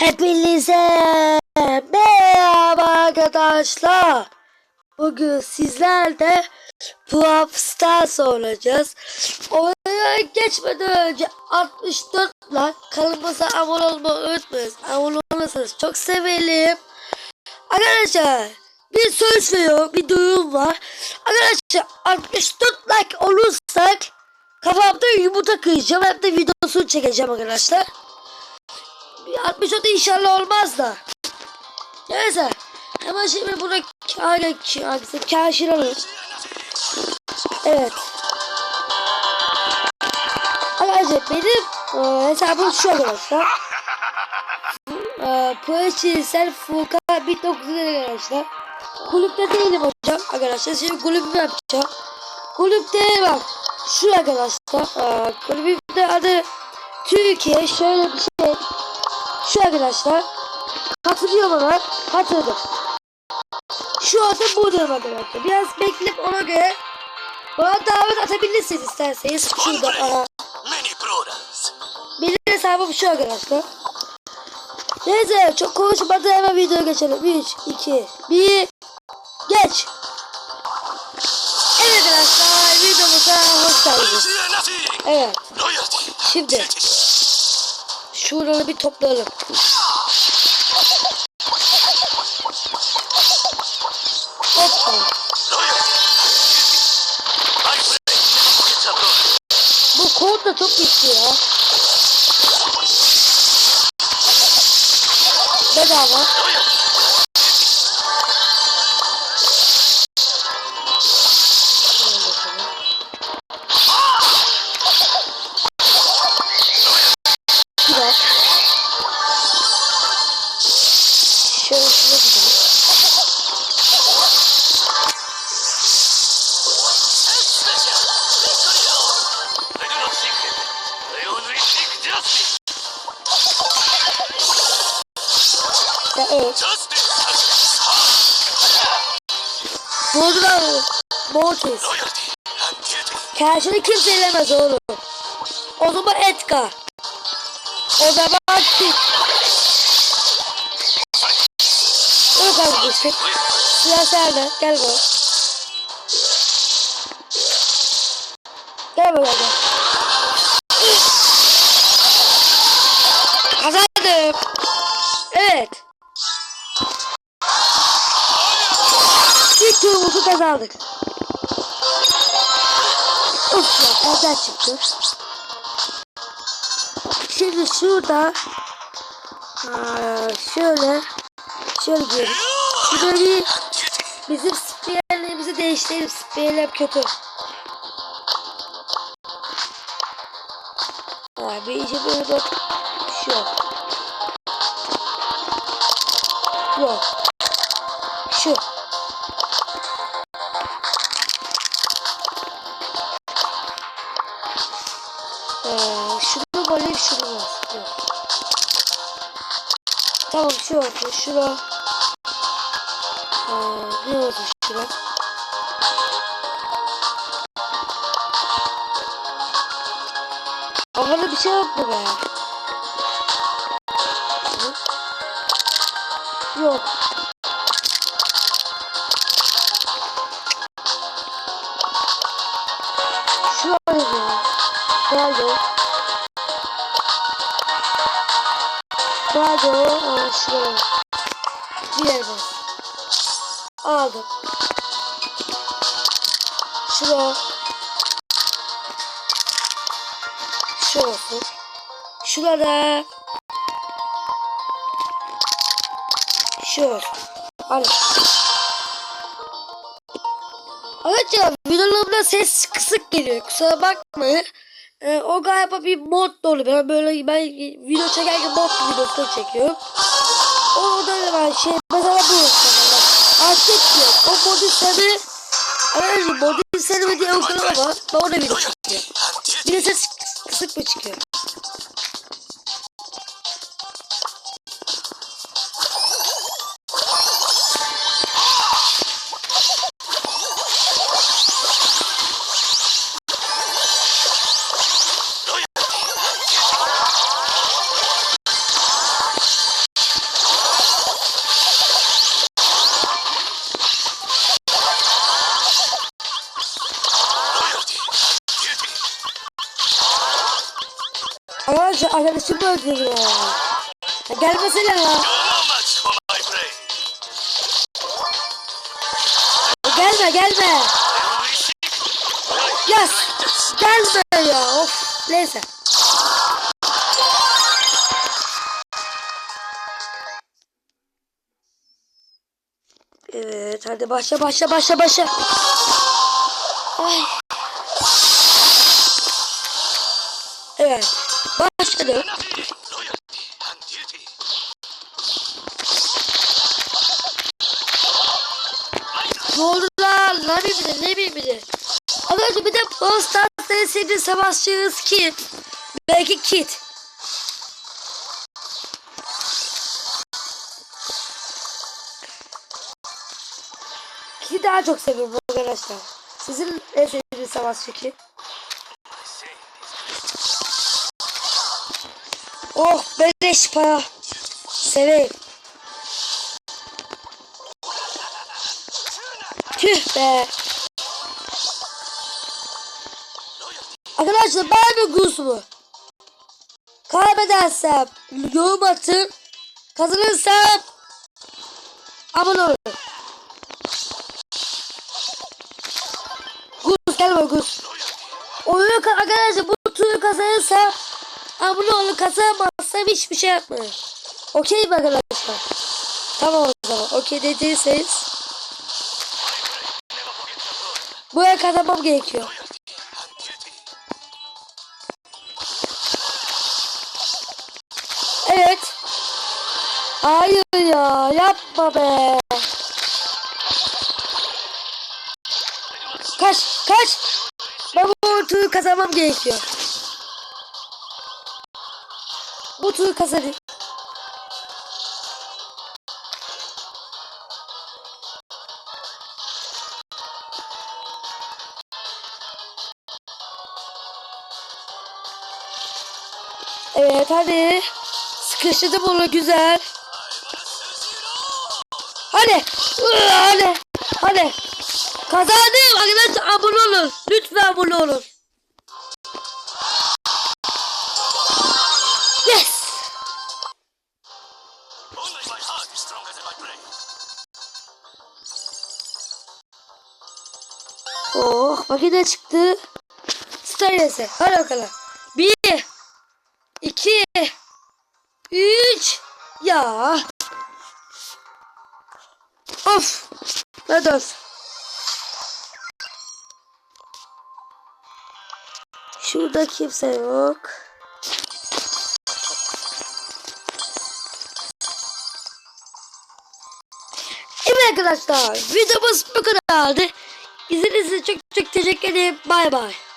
Hepinize merhaba arkadaşlar. Bugün sizlerle Brawl Stars oynayacağız. Oyuna geçmeden önce 64 like kanalımıza abone olmayı unutmayın. Abone olursanız çok sevinirim. Arkadaşlar bir söz veriyorum bir duyum var. Arkadaşlar 64 like olursak kafamda yumurta kıyacağım hem de videosunu çekeceğim arkadaşlar. 64 inşallah olmaz da. Neyse. Hemen şimdi burada kâr kâr kaşir alırız. Evet. Arkadaşlar benim e, hesabım şu arkadaşlar. E, Projeçinsel Furkan 1900 arkadaşlar. Kulüpte değilim hocam arkadaşlar. Şimdi kulübümü yapacağım. Kulüpte bak. Şu arkadaşlar. E, kulübümde adı Türkiye şöyle bir şey. Şu arkadaşlar. Katılıyor bana. Katıldım. Şu anda buradayım arkadaşlar. Biraz bekleyip ona göre bana davet atabilirsiniz isterseniz. Şurada programs. Benim hesabım şu arkadaşlar. Neyse çok konuşmadan hemen videoya geçelim. 3, 2, 1, geç. Evet arkadaşlar videomuza hoş geldiniz. Evet şimdi şuraları bir toplayalım. Hoppa. Bu kod da çok gitti ya. Bedava. Bozdular. Mortis. Karşını kimse elemez oğlum. O zaman Edgar. O zaman Kit. Öyle kardeşim. Sıra sende. Gel bana. Gel gel. Turumuzu kazandık. Of ya evden çıktı. Şimdi şurada aa, şöyle şöyle diyelim. Şurada bir bizim spreylerimizi değiştirelim. Spreyler kötü. Aa, bir işe böyle bak. Şu. Yok. Şu. Ee, şunu böyle şunu. Yok. Tamam şu olsun. Şura. Ee, ne olsun şura? Havada bir şey mu be? Yok. Nerede? Nerede o? Aa, şuraya. Diğer bas. Aldım. Şura. Şu olsun. Şurada. Şu olsun. Hadi. Arkadaşlar videolarımda ses kısık geliyor. Kusura bakmayın. Ee, o galiba bir mod dolu. Ben böyle ben video çekerken mod videosu çekiyorum. O da ben şey mesela bu mesela. Artık yok. O modu seni Arkadaşlar modu seni diye okuyorum ama ben orada video çekiyorum. Bir de ses kısık mı çıkıyor? Arkadaşlar arkadaşımı öldürdü ya. gelmesene ya. Ya Gelme gelme. Yas. Gelme ya. Of. Neyse. Evet hadi başla başla başla başla. Ay. Evet. Başladı. Ne oldu lan? Ne bileyim ne bileyim. Arkadaşlar bir de en sevdiğim savaşçınız kim? Belki Kit. Kit'i daha çok seviyorum arkadaşlar. Sizin en sevdiğiniz savaşçı kim? Oh beleş para. Seveyim. Tüh be. Arkadaşlar ben bir Gus mu? Kaybedersem yorum atın. Kazanırsam abone olun. Gus gel bak Gus. Oyunu ka- arkadaşlar bu turu kazanırsam abone olun. Kazanmazsam hiçbir şey yapmayın. Okey mi arkadaşlar? Tamam o zaman. Okey dediyseniz buraya kazanmam gerekiyor. Evet. Hayır ya yapma be. Kaç kaç. Ben bu turu kazanmam gerekiyor. Bu turu kazanayım. Evet hadi. Sıkıştırdım onu güzel. Hadi. Hadi. Hadi. Kazandım. Arkadaşlar abone olun. Lütfen abone olun. Makine çıktı. Stylese. Hadi bakalım. Bir. iki, Üç. Ya. Of. Hadi olsun. Şurada kimse yok. Evet arkadaşlar videomuz bu kadardı. İzlediğiniz için çok çok teşekkür ederim. Bay bay.